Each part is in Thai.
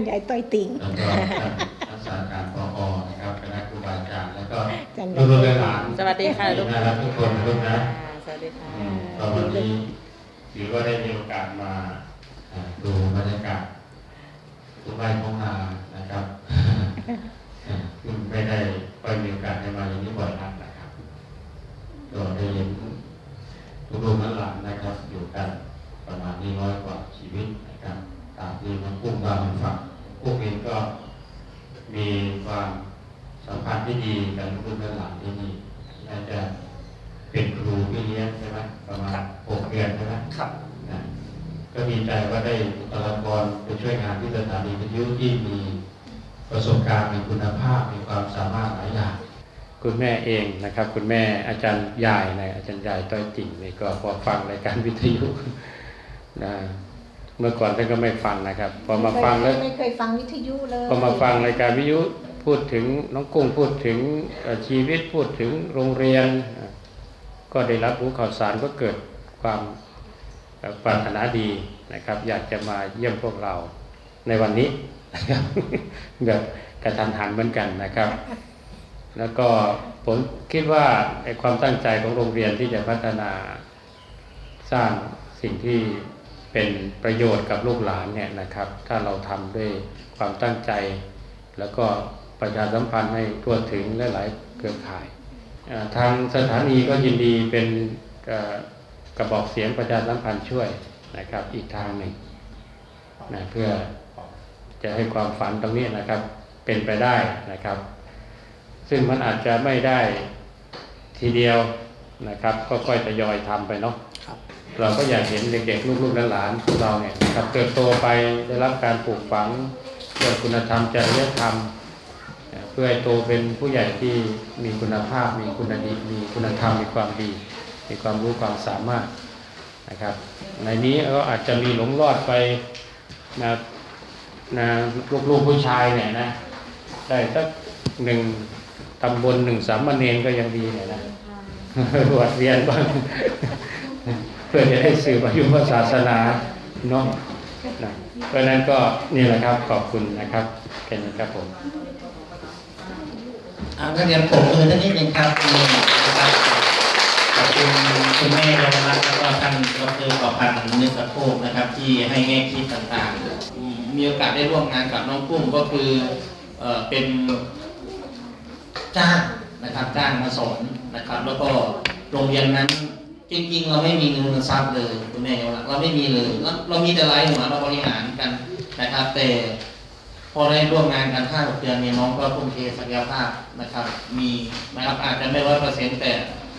ท่านยายต้อยติงแล้วก็ท่านรักษาการปอนะครับคณะครูบาอาจารย์แล้วก็อาจารย์ลูกๆหลานๆสวัสดีค่ะลูกน่ารักทุกคนนะลูกนะสวัสดีค่ะอืมก็วันนี้ถือว่าได้มีโอกาสมาอ่าดูบรรยากาศทุ่งไร่ท้องนานะครับอ่าซึ่งไม่ได้ไปมีโอกาสได้มาอย่างนี้บ่อยนักนะครับก็ได้เห็นลูกๆหลานๆนะครับ อยู่กันประมาณนี้ร้อยกว่าชีวิตนะครับตามที่มันกุ้งบางมันฝั กกุ้งเองก็มีความสัมพันธ์ที่ดีกับลูกๆหลานๆที่นี่น่าจะเป็นครูพี่เลี้ยงใช่ไหมประมาณหกเดือนใช่ไหมครับนะก็ดีใจว่าได้บุคลากรไปช่วยงานที่สถานีวิทยุที่มีประสบการณ์มีคุณภาพมีความสามารถหลายอย่างคุณแม่เองนะครับ คุณแม่อาจารย์ยายนะอาจารย์ยายต้อยติ่งนี่ก็พอฟังรายการวิทยุนะ เมื่อก่อนท่านก็ไม่ฟังนะครับ พอมาฟังแล้วไม่เคยฟังวิทยุเลยพอมาฟังรายการวิทยุพูดถึงน้องกุ้งพูดถึงเอ่อชีวิตพูดถึงโรงเรียนอะก็ได้รับรู้ข่าวสารก็เกิดความเอ่อปรารถนาดีนะครับ อยากจะมาเยี่ยมพวกเราในวันนี้นะครับแบบกระทันหันเหมือนกันนะครับ แล้วก็ผมคิดว่าไอ้ความตั้งใจของโรงเรียนที่จะพัฒนาสร้างสิ่งที่ เป็นประโยชน์กับลูกหลานเนี่ยนะครับ ถ้าเราทำด้วยความตั้งใจ แล้วก็ประชาสัมพันธ์ให้ทั่วถึงและหลายเครือข่าย ทางสถานีก็ยินดีเป็นกระบอกเสียงประชาสัมพันธ์ช่วยนะครับอีกทางหนึ่งนะเพื่อจะให้ความฝันตรงนี้นะครับเป็นไปได้นะครับ ซึ่งมันอาจจะไม่ได้ทีเดียวนะครับ ก็ค่อยทยอยทำไปเนาะ เราก็อยากเห็นเด็กๆลูกๆหลานของเราเนี่ยนะครับเติบโตไปได้รับการปลูกฝังเรื่องคุณธรรมจริยธรรมเอ่อเพื่อให้โตเป็นผู้ใหญ่ที่มีคุณภาพ มีคุณดีมีคุณธรรมมีความดี มีความรู้ความสามารถนะครับ ในนี้ก็อาจจะมีหลงรอดไปนะนะลูกๆผู้ชายเนี่ยนะได้สักหนึ่งตำบลหนึ่งสามเณรก็ยังดีเนี่ยนะบวชเรียนบ้าง เพื่อจะได้สื่อประยุกต์ศาสนาเนาะนะเพราะนั้นก็นี่แหละครับขอบคุณนะครับแค่นี้ครับผมอาเรียนผมมือท่านนิดนึงครับนี่นะครับขอบคุณคุณแม่ยมรัตน์แล้วก็ท่านดรประพันธ์นึกสะโพกนะครับ ที่ให้แง่คิดต่างๆ มีโอกาสได้ร่วมงานกับน้องกุ้งก็คือเออเป็นจ้างนะครับจ้างมาสอนนะครับ แล้วก็โรงเรียนนั้น จริงๆเราไม่มีเงินทรัพย์เลยคุณแม่ยมรัตน์เราไม่มีเลยเราเรามีแต่ไรายหัวเราบริหารกันนะครับ แต่พอได้ร่วมงานกันห้าหกเดือนเนี่ยน้องก็ทุ่มเทศักยภาพนะครับ มีนะครับอาจจะไม่ร้อยเปอร์เซ็นต์แต่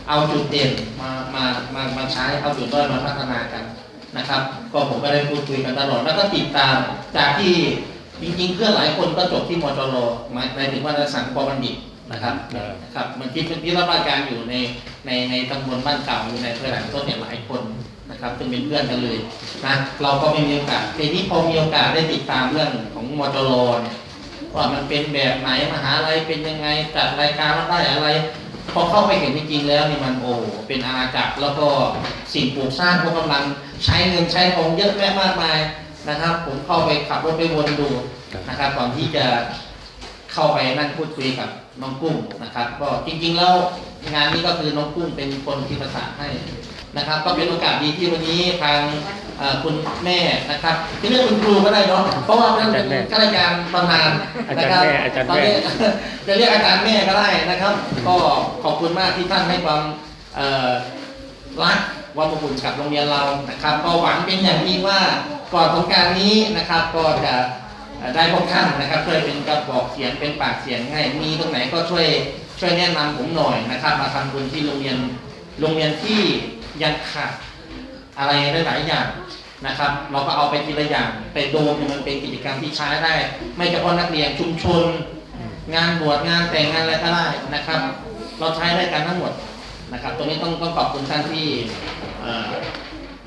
เอาจุดเด่นมามามามาใช้เอาจุดด้อยมาพัฒนากันนะครับ ก็ผมก็ได้พูดคุยกันตลอดแล้วก็ติดตามจากที่จริงๆเพื่อนหลายคนก็จบที่มจรหมายถึงว่าสังปบัณฑิต นะครับเออนะครับมันที่ที่รับราชการอยู่ในในในตำบลบ้านเก่าอยู่ในอำเภอหลังต้นเนี่ยหลายคนนะครับซึ่งเป็นเพื่อนกันเลยนะเราก็ไม่มีโอกาสทีนี้พอมีโอกาสได้ติดตามเรื่องของมจรเนี่ยว่ามันเป็นแบบไหนมหาลัยเป็นยังไงจัดรายการแล้วได้อะไร พอเข้าไปเห็นจริงๆแล้วนี่มันโอ้เป็นอาณาจักรแล้วก็สิ่งปลูกสร้างก็กำลังใช้เงินใช้ทองเยอะแยะมากมายนะครับ ผมเข้าไปขับรถไปวนดูนะครับก่อนที่จะ เข้าไปนั่งพูดคุยกับน้องกุ้งนะครับ ก็จริง ๆ แล้วงานนี้ก็คือน้องกุ้งเป็นคนที่ประสานให้นะครับ ก็เป็นโอกาสดีที่วันนี้ทางเอ่อคุณแม่นะครับที่เรียกคุณครูก็ได้เนาะเพราะว่าเป็นอาจารย์แม่ข้าราชการบำนาญอานะจารย์ครับแม่อาจารย์ตอนแม่นี้จะเรียกอาจารย์แม่ก็ได้นะครับ ก็ขอบคุณมากที่ท่านให้ความเอ่อรักความอบอุ่นกับโรงเรียนเรานะครับ ก็หวังเป็นอย่างยิ่งว่าก่อนสงกรารนี้นะครับ ก็จะเอ่อ ได้พบท่านนะครับ ช่วยเป็นกระบอกเสียงเป็นปากเสียงให้มีตรงไหนก็ช่วยช่วยแนะนำผมหน่อยนะครับ มาทำบุญที่โรงเรียนโรงเรียนที่ยังขาดอะไรได้หลายอย่างนะครับ เราก็เอาไปทีละอย่างแต่โดมมันเป็นกิจกรรมที่ใช้ได้ ไม่เฉพาะนักเรียนชุมชน งานบวชงานแต่งงานอะไรก็ได้นะครับ เราใช้ได้กันทั้งหมดนะครับ ตรงนี้ต้องต้องขอบคุณท่านที่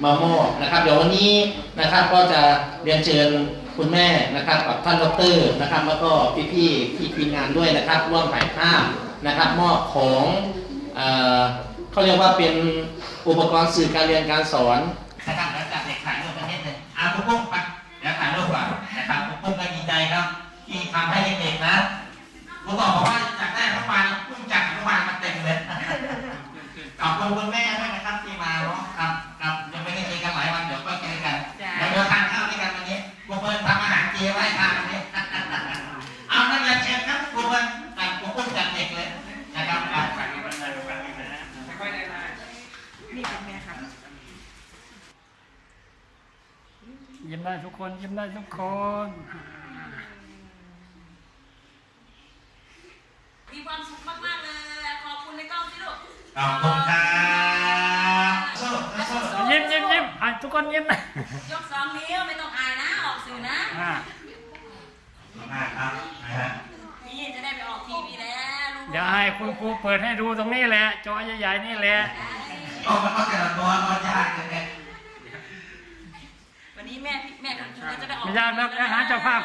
มามอบนะครับ เดี๋ยววันนี้นะครับก็จะเรียนเชิญ คุณแม่นะครับกับท่านดอกเตอรนะครับ แล้วก็พี่ๆที่ทีมงานด้วยนะครับ ร่วมถ่ายภาพนะครับมอบของเอเขาเรียกว่าเป็นอุปกรณ์สื่อการเรียนการสอนนะครับแล้วจัดเด็กถ่ายรูปกันนิดนึงอะคุณปุ้งไปเดี๋ยวถ่ายรูปก่อนนะครับคุณปุ้งก็ดีใจ ผมบอกว่าอยากได้อนุบาลพุ่งจากอนุบาลมาเต็มเลยขอบคุณคุณแม่ด้วยนะครับที่มาเนาะครับครับยังไม่ได้เจอกันหลายวันเดี๋ยวก็เจอกันเดี๋ยวเราทานข้าวด้วยกันวันนี้กูเพิ่นทำอาหารเจไว้ทานวันนี้ เอานั่นแหละเชิญครับกูเพิ่นจากกูเพิ่นจากเด็กเลยนะครับครับ ยิ้ม ได้ทุกคนยิ้มได้ทุกคนมีความสุขมากๆเลย ขอบคุณในกล้องที่ลูกขอบคุณครับสู้สู้ยิ้มยิ้มยิ้มอะทุกคนยิ้มนะยกสองนิ้วไม่ต้องอายนะออกสื่อนะอ่ามากครับนะฮะนี่จะได้ไปออกทีวีแล้วลูกเดี๋ยวให้คุณครูเปิดให้ดูตรงนี้แหละจอใหญ่ๆนี่แหละโอ้มันก็แต่ละตัวมันยากเลยเนี่ยวันนี้ แม่พี่แม่ของเธอจะได้ออก ไม่ได้หรอกนะฮเจ้าภาพ